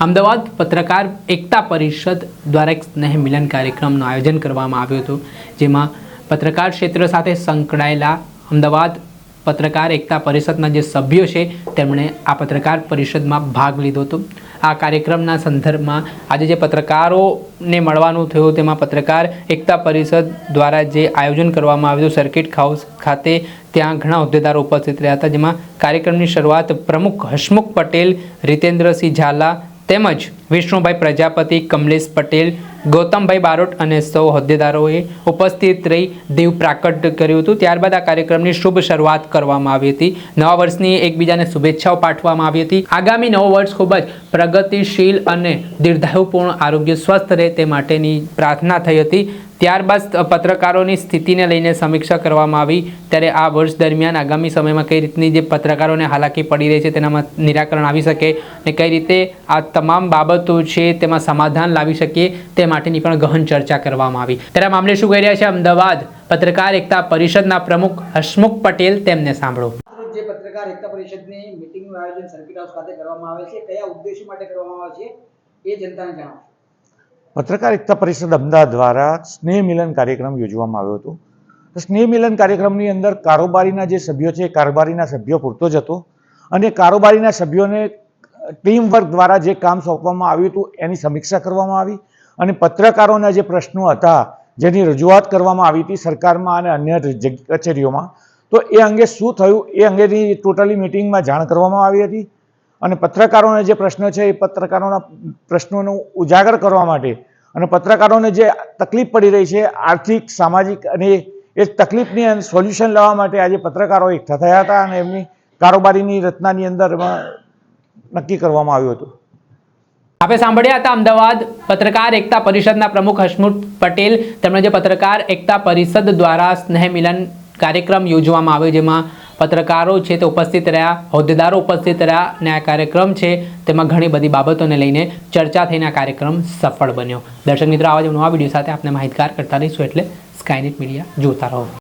અમદાવાદ પત્રકાર એકતા પરિષદ દ્વારા એક સ્નેહ મિલન કાર્યક્રમનું આયોજન કરવામાં આવ્યું હતું, જેમાં પત્રકાર ક્ષેત્ર સાથે સંકળાયેલા અમદાવાદ પત્રકાર એકતા પરિષદના જે સભ્યો છે, તેમણે આ પત્રકાર પરિષદમાં ભાગ લીધો હતો. આ કાર્યક્રમના સંદર્ભમાં આજે જે પત્રકારોને મળવાનું થયું, તેમાં પત્રકાર એકતા પરિષદ દ્વારા જે આયોજન કરવામાં આવ્યું સર્કિટ હાઉસ ખાતે ત્યાં ઘણા હોદ્દેદારો ઉપસ્થિત રહ્યા હતા, જેમાં કાર્યક્રમની શરૂઆત પ્રમુખ હસમુખ પટેલ, રીતેન્દ્રસિંહ ઝાલા તેમજ વિષ્ણુભાઈ પ્રજાપતિ, કમલેશ પટેલ, ગૌતમભાઈ બારોટ અને સૌ હોદ્દેદારોએ ઉપસ્થિત રહી દેવ પ્રાકટ કર્યું હતું. ત્યારબાદ આ કાર્યક્રમની શુભ શરૂઆત કરવામાં આવી હતી. નવા વર્ષની એકબીજાને શુભેચ્છાઓ પાઠવવામાં આવી હતી. આગામી નવું વર્ષ ખૂબ જ પ્રગતિશીલ અને દીર્ઘાયુપૂર્ણ, આરોગ્ય સ્વસ્થ રહે તે માટેની પ્રાર્થના થઈ હતી. ત્યારબાદ પત્રકારોની સ્થિતિને લઈને સમીક્ષા કરવામાં આવી. ત્યારે આ વર્ષ દરમિયાન આગામી સમયમાં કઈ રીતની જે પત્રકારોને હાલાકી પડી રહી છે તેનામાં નિરાકરણ આવી શકે અને કઈ રીતે આ તમામ બાબતો છે તેમાં સમાધાન લાવી શકીએ તે માટેની પણ ગહન ચર્ચા કરવામાં આવી. ત્યારે મામલે શું કહી રહ્યા છે? અમદાવાદ પત્રકાર એકતા પરિષદના પ્રમુખ હસમુખ પટેલ તેમને સાંભળો. જે પત્રકાર એકતા પરિષદની મિટિંગનું આયોજન સર્કિટ હાઉસ ખાતે કરવામાં આવે છે. કયા ઉદ્દેશ્ય માટે કરવામાં આવે છે એ જનતાને જણાવો. પત્રકાર એકતા પરિષદ અમદાવાદ દ્વારા સ્નેહ મિલન કાર્યક્રમ યોજવામાં આવ્યો હતો. સ્નેહ મિલન કાર્યક્રમની અંદર કારોબારીના જે સભ્યો છે એ કારોબારીના સભ્યો પૂરતો જ હતો અને કારોબારીના સભ્યોને ટીમ વર્ક દ્વારા જે કામ સોંપવામાં આવ્યું હતું એની સમીક્ષા કરવામાં આવી અને પત્રકારોના જે પ્રશ્નો હતા જેની રજૂઆત કરવામાં આવી હતી સરકારમાં અને અન્ય કચેરીઓમાં, તો એ અંગે શું થયું એ અંગેની ટોટલી મિટિંગમાં જાણ કરવામાં આવી હતી. અને પત્રકારોના જે પ્રશ્નો છે એ પત્રકારોના પ્રશ્નોનું ઉજાગર કરવા માટે અને પત્રકારોને જે તકલીફ પડી રહી છે, આર્થિક, સામાજિક અને એ તકલીફની સોલ્યુશન લાવવા માટે આજે પત્રકારો એકઠા થયા હતા અને એમની કારોબારીની રચનાની અંદર નક્કી કરવામાં આવ્યું હતું. આપણે સાંભળ્યા હતા અમદાવાદ પત્રકાર એકતા પરિષદના પ્રમુખ હસમુખ પટેલ. તેમણે જે પત્રકાર એકતા પરિષદ દ્વારા સ્નેહ મિલન કાર્યક્રમ યોજવામાં આવ્યો, જેમાં પત્રકારો છે તે ઉપસ્થિત રહ્યા, હોદ્દેદારો ઉપસ્થિત રહ્યા અને આ કાર્યક્રમ છે તેમાં ઘણી બધી બાબતોને લઈને ચર્ચા થઈને આ કાર્યક્રમ સફળ બન્યો. દર્શક મિત્રો, આવા જ નવા વીડિયો સાથે આપણે માહિતગાર કરતા રહીશું એટલે સ્કાયનેટ મીડિયા જોતા રહો.